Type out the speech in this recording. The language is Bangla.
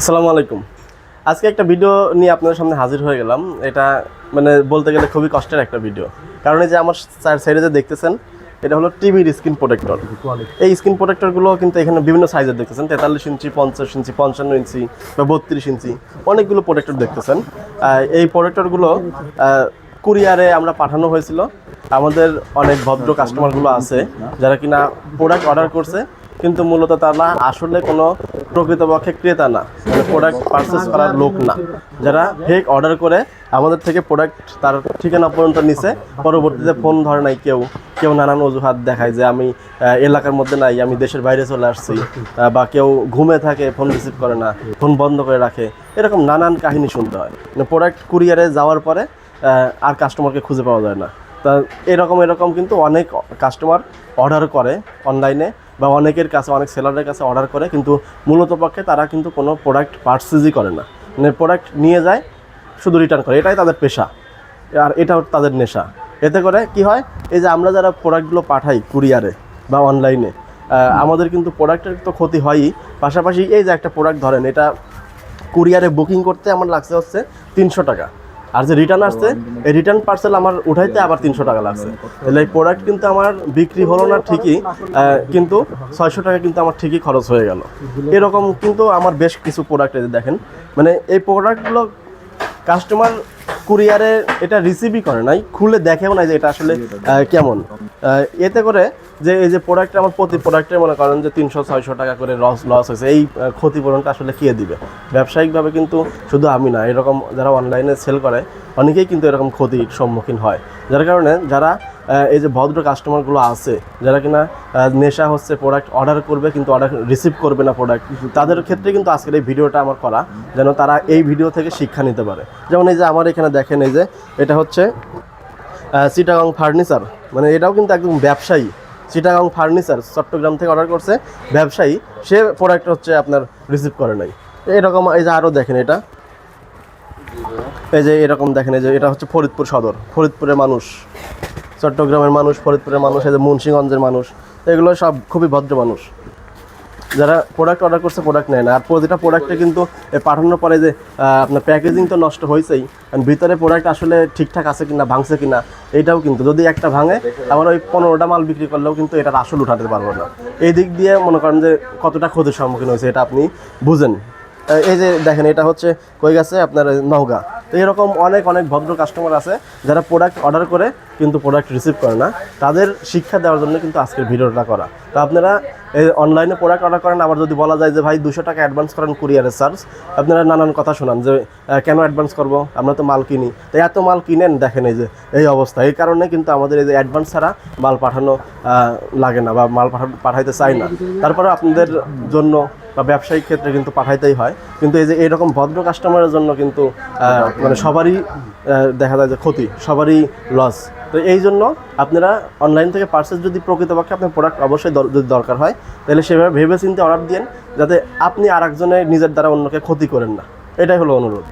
আসসালামু আলাইকুম। আজকে একটা ভিডিও নিয়ে আপনাদের সামনে হাজির হয়ে গেলাম। এটা মানে বলতে গেলে খুবই কষ্টের একটা ভিডিও কারণ এই যে আমার চার সাইডে যে দেখতেছেন, এটা হলো টিভির স্ক্রিন প্রোটেক্টর এই স্ক্রিন প্রোটেক্টরগুলো কিন্তু এখানে বিভিন্ন সাইজের দেখতেছেন। তেতাল্লিশ ইঞ্চি, পঞ্চাশ ইঞ্চি, পঞ্চান্ন ইঞ্চি বা বত্রিশ ইঞ্চি। অনেকগুলো প্রোটেক্টর দেখতেছেন। এই প্রোটেক্টরগুলো কুরিয়ারে আমরা পাঠানো হয়েছিল। আমাদের অনেক ভদ্র কাস্টমারগুলো আছে, যারা কিনা প্রোডাক্ট অর্ডার করছে। কিন্তু মূলত তারা আসলে কোনো প্রকৃতপক্ষে ক্রেতা না। মানে প্রোডাক্ট পারচেস করার লোক না। যারা ফেক অর্ডার করে, আমাদের থেকে প্রোডাক্ট তার ঠিকানা পর্যন্ত নিছে। পরবর্তীতে ফোন ধরে নাই কেউ। কেউ নানান অজুহাত দেখায় যে আমি এলাকার মধ্যে নাই, আমি দেশের বাইরে চলে আসছি। বা কেউ ঘুমে থাকে ফোন রিসিভ করে না ফোন বন্ধ করে রাখে। এরকম নানান কাহিনী শুনতে হয়। মানে প্রোডাক্ট কুরিয়ারে যাওয়ার পরে আর কাস্টমারকে খুঁজে পাওয়া যায় না। তা এরকম এরকম কিন্তু অনেক কাস্টমার অর্ডার করে অনলাইনে বা অনেকের কাছে, অনেক সেলারের কাছে অর্ডার করে, কিন্তু মূলত পক্ষে তারা কিন্তু কোনো প্রোডাক্ট পার্সেসই করে না। মানে প্রোডাক্ট নিয়ে যায়, শুধু রিটার্ন করে। এটাই তাদের পেশা। আর এটাও তাদের নেশা। এতে করে কি হয়, এই যে আমরা যারা প্রোডাক্টগুলো পাঠাই কুরিয়ারে বা অনলাইনে আমাদের কিন্তু প্রোডাক্টের তো ক্ষতি হয়ই। পাশাপাশি এই যে একটা প্রোডাক্ট ধরেন, এটা কুরিয়ারে বুকিং করতে আমার লাগছে হচ্ছে তিনশো টাকা। আর যে রিটার্ন আসছে, এই রিটার্ন পার্সেল আমার উঠাইতে আবার তিনশো টাকা লাগছে। তাহলে এই প্রোডাক্ট কিন্তু আমার বিক্রি হলো না ঠিকই কিন্তু ছয়শো টাকা কিন্তু আমার ঠিকই খরচ হয়ে গেল। এরকম কিন্তু আমার বেশ কিছু প্রোডাক্ট দেখেন মানে এই প্রোডাক্টগুলো কাস্টমার কুরিয়ারে এটা রিসিভই করে নাই, খুলে দেখেও নাই যে এটা আসলে কেমন। এতে করে যে এই যে প্রোডাক্টটা আমার প্রতি প্রোডাক্টে মনে করেন যে তিনশো, ছয়শো টাকা করে লস লস হয়েছে। এই ক্ষতিপূরণটা আসলে কে দিবে? ব্যবসায়িকভাবে কিন্তু শুধু আমি না, এরকম যারা অনলাইনে সেল করে, অনেকেই কিন্তু এরকম ক্ষতির সম্মুখীন হয়। যার কারণে যারা এই যে ভদ্র কাস্টমারগুলো আছে, যারা কিনা নেশা হচ্ছে প্রোডাক্ট অর্ডার করবে, কিন্তু অর্ডার রিসিভ করবে না প্রোডাক্ট তাদের ক্ষেত্রে কিন্তু আজকের এই ভিডিওটা আমার করা, যেন তারা এই ভিডিও থেকে শিক্ষা নিতে পারে। যেমন এই যে আমার এখানে দেখেন এই যে, এটা হচ্ছে চিটাগং ফার্নিচার মানে এটাও কিন্তু একদম ব্যবসায়ী। চিটাগাং ফার্নিচার চট্টগ্রাম থেকে অর্ডার করছে। ব্যবসায়ী, সে প্রোডাক্ট হচ্ছে আপনার রিসিভ করে নাই। এরকম, এই যে আরও দেখেন এটা। এই যে এরকম দেখেন, এই যে এটা হচ্ছে ফরিদপুর সদর। ফরিদপুরের মানুষ। চট্টগ্রামের মানুষ, ফরিদপুরের মানুষ, এই যে মুন্সিগঞ্জের মানুষ। এগুলো সব খুবই ভদ্র মানুষ। যারা প্রোডাক্ট অর্ডার করছে প্রোডাক্ট নেয় না। আর প্রতিটা প্রোডাক্টটা কিন্তু পাঠানোর পরে যে আপনার প্যাকেজিং তো নষ্ট হয়েছেই কারণ ভিতরে প্রোডাক্ট আসলে ঠিকঠাক আছে কিনা, ভাঙছে কিনা এটাও কিন্তু, যদি একটা ভাঙে আমার ওই পনেরোটা মাল বিক্রি করলেও কিন্তু এটার আসল উঠাতে পারব না। এই দিক দিয়ে মনে করেন যে কতটা ক্ষতির সম্মুখীন হয়েছে, এটা আপনি বুঝেন। এই যে দেখেন, এটা হচ্ছে কই গেছে? আপনার নওগাঁ। তো এরকম অনেক অনেক ভদ্র কাস্টমার আছে যারা প্রোডাক্ট অর্ডার করে কিন্তু প্রোডাক্ট রিসিভ করে না। তাদের শিক্ষা দেওয়ার জন্য কিন্তু আজকের ভিডিওটা করা। তো আপনারা এই অনলাইনে প্রোডাক্ট অর্ডার করেন, আবার যদি বলা যায় যে, ভাই, দুশো টাকা অ্যাডভান্স করেন কুরিয়ারের চার্জ আপনারা নানান কথা শোনান যে কেন অ্যাডভান্স করব? আমরা তো মাল কিনি। তো এত মাল কিনেন, দেখেন এই যে, এই অবস্থা। এই কারণে কিন্তু আমাদের এই যে অ্যাডভান্স ছাড়া মাল পাঠানো লাগে না বা মাল পাঠা- পাঠাইতে চাই না। তারপরে আপনাদের জন্য বা ব্যবসায়িক ক্ষেত্রে কিন্তু পাঠাইতেই হয়। কিন্তু এই যে এরকম ভদ্র কাস্টমারের জন্য কিন্তু মানে সবারই দেখা যায় যে ক্ষতি, সবারই লস তো এই জন্য আপনারা অনলাইন থেকে পার্সেস যদি প্রকৃতপক্ষে আপনার প্রোডাক্ট অবশ্যই যদি দরকার হয়, তাহলে সেভাবে ভেবে চিন্তে অর্ডার দিন যাতে আপনি আর একজনের নিজের দ্বারা অন্যকে ক্ষতি করেন না। এটাই হলো অনুরোধ।